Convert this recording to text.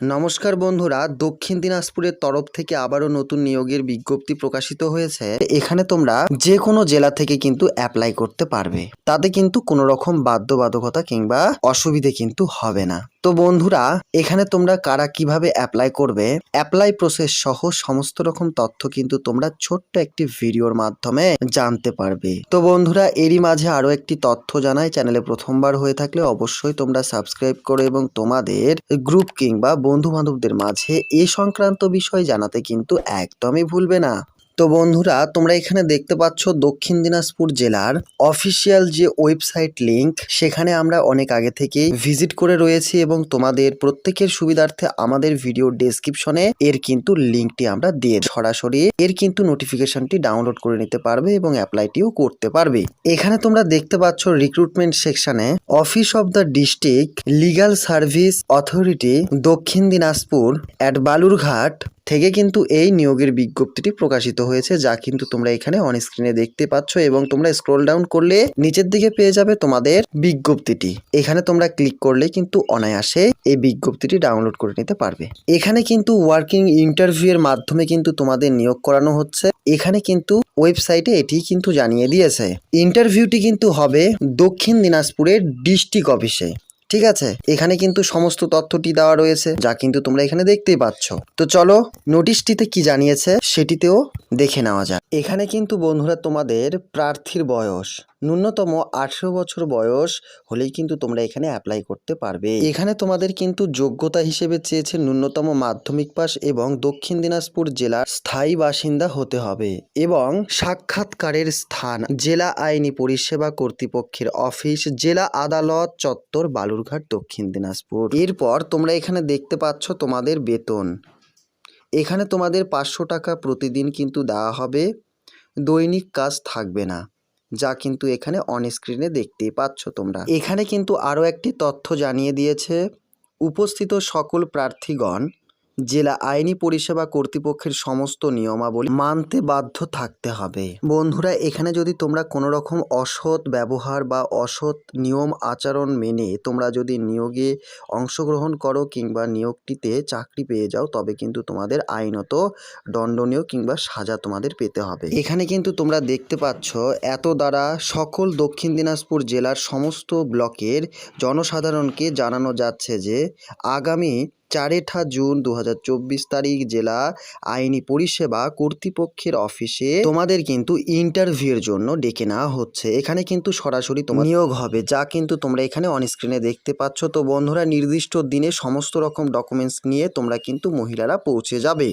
নমস্কার বন্ধুরা, দক্ষিণ দিনাজপুরের তরফ থেকে আবারও নতুন নিয়োগের বিজ্ঞপ্তি প্রকাশিত হয়েছে। এখানে তোমরা যে কোনো জেলা থেকে কিন্তু অ্যাপ্লাই করতে পারবে। তাতে কিন্তু কোনো রকম বাধ্যবাধকতা কিংবা অসুবিধে কিন্তু হবে না। তো বন্ধুরা, এখানে তোমরা কারা কীভাবে অ্যাপ্লাই করবে? অ্যাপ্লাই প্রসেস সহ সমস্ত রকম তথ্য কিন্তু তোমরা ছোট্ট একটি ভিডিওর মাধ্যমে জানতে পারবে। তো বন্ধুরা, এরই মাঝে আরও একটি তথ্য জানাই। চ্যানেলে প্রথমবার হয়ে থাকলে অবশ্যই তোমরা সাবস্ক্রাইব করো এবং তোমাদের গ্রুপ কিংবা বন্ধু বান্ধবদের মাঝে এ সংক্রান্ত বিষয় জানাতে কিন্তু একদমই ভুলবে না। তো বন্ধুরা, তোমরা এখানে দেখতে পাচ্ছ দক্ষিণ দিনাজপুর জেলার অফিসিয়াল যে ওয়েবসাইট লিংক, সেখানে আমরা অনেক আগে থেকে ভিজিট করে রয়েছি এবং তোমাদের প্রত্যেকের সুবিধার্থে আমাদের ভিডিও ডেসক্রিপশনে এর কিন্তু লিংকটি আমরা দিয়ে সরাসরি এর কিন্তু নোটিফিকেশনটি ডাউনলোড করে নিতে পারবে এবং অ্যাপ্লাইটিও করতে পারবে। এখানে তোমরা দেখতে পাচ্ছ রিক্রুটমেন্ট সেকশনে office of the district legal service authority Dakshin Dinajpur at Balurghat থেকে কিন্তু এই নিয়োগের বিজ্ঞপ্তিটি প্রকাশিত হয়েছে, যা কিন্তু তোমরা এখানে অন স্ক্রিনে দেখতে পাচ্ছ এবং তোমরা স্ক্রল ডাউন করলে নিচের দিকে পেয়ে যাবে তোমাদের বিজ্ঞপ্তিটি। এখানে তোমরা ক্লিক করলে কিন্তু অনায়াসে এই বিজ্ঞপ্তিটি ডাউনলোড করে নিতে পারবে। এখানে কিন্তু ওয়ার্কিং ইন্টারভিউ এর মাধ্যমে কিন্তু তোমাদের নিয়োগ করানো হচ্ছে। এখানে কিন্তু ওয়েবসাইটে এটি কিন্তু জানিয়ে দিয়েছে। ইন্টারভিউটি কিন্তু হবে দক্ষিণ দিনাজপুরের ডিস্ট্রিক্ট অফিসে ঠিক আছে? এখানে কিন্তু সমস্ত তথ্যটি দেওয়া রয়েছে, যা কিন্তু তোমরা এখানে দেখতেই পাচ্ছ। তো চলো, নোটিশটিতে কি জানিয়েছে সেটিতেও দেখে নেওয়া যায় এখানে কিন্তু বন্ধুরা তোমাদের প্রার্থীর বয়স। ন্যূনতম আঠেরো বছর বয়স হলেই কিন্তু তোমরা এখানে অ্যাপ্লাই করতে পারবে। এখানে তোমাদের কিন্তু যোগ্যতা হিসেবে চেয়েছে ন্যূনতম মাধ্যমিক পাস এবং দক্ষিণ দিনাজপুর জেলার স্থায়ী বাসিন্দা হতে হবে এবং সাক্ষাৎকারের স্থান জেলা আইনি পরিষেবা কর্তৃপক্ষের অফিস জেলা আদালত চত্বর বালুরঘাট, দক্ষিণ দিনাজপুর। এরপর তোমরা এখানে দেখতে পাচ্ছ তোমাদের বেতন। এখানে তোমাদের পাঁচশো টাকা প্রতিদিন কিন্তু দেওয়া হবে। দৈনিক কাজ থাকবে না। যা কিন্তু এখানে অন স্ক্রিনে দেখতেই পাচ্ছ তোমরা। এখানে কিন্তু আরও একটি তথ্য জানিয়ে দিয়েছে, উপস্থিত সকল প্রার্থীগণ জেলা আইনি পরিষেবা কর্তৃপক্ষের সমস্ত নিয়মাবলী মানতে বাধ্য থাকতে হবে। বন্ধুরা, এখানে যদি তোমরা কোনো রকম অসৎ ব্যবহার বা অসৎ নিয়ম আচরণ মেনে তোমরা যদি নিয়োগে অংশগ্রহণ করো কিংবা নিয়োগটিতে চাকরি পেয়ে যাও, তবে কিন্তু তোমাদের আইনত দণ্ডনীয় কিংবা সাজা তোমাদের পেতে হবে। এখানে কিন্তু তোমরা দেখতে পাচ্ছ, এত দ্বারা সকল দক্ষিণ দিনাজপুর জেলার সমস্ত ব্লকের জনসাধারণকে জানানো যাচ্ছে যে, আগামী চারেঠা জুন দু হাজার চব্বিশ তারিখ জেলা আইনি পরিষেবা কর্তৃপক্ষের অফিসে তোমাদের কিন্তু ইন্টারভিউর জন্য ডেকে নেওয়া হচ্ছে। এখানে কিন্তু সরাসরি তোমার নিয়োগ হবে, যা কিন্তু তোমরা এখানে অনস্ক্রিনে দেখতে পাচ্ছ। তো বন্ধুরা, নির্দিষ্ট দিনে সমস্ত রকম ডকুমেন্টস নিয়ে তোমরা কিন্তু মহিলারা পৌঁছে যাবে।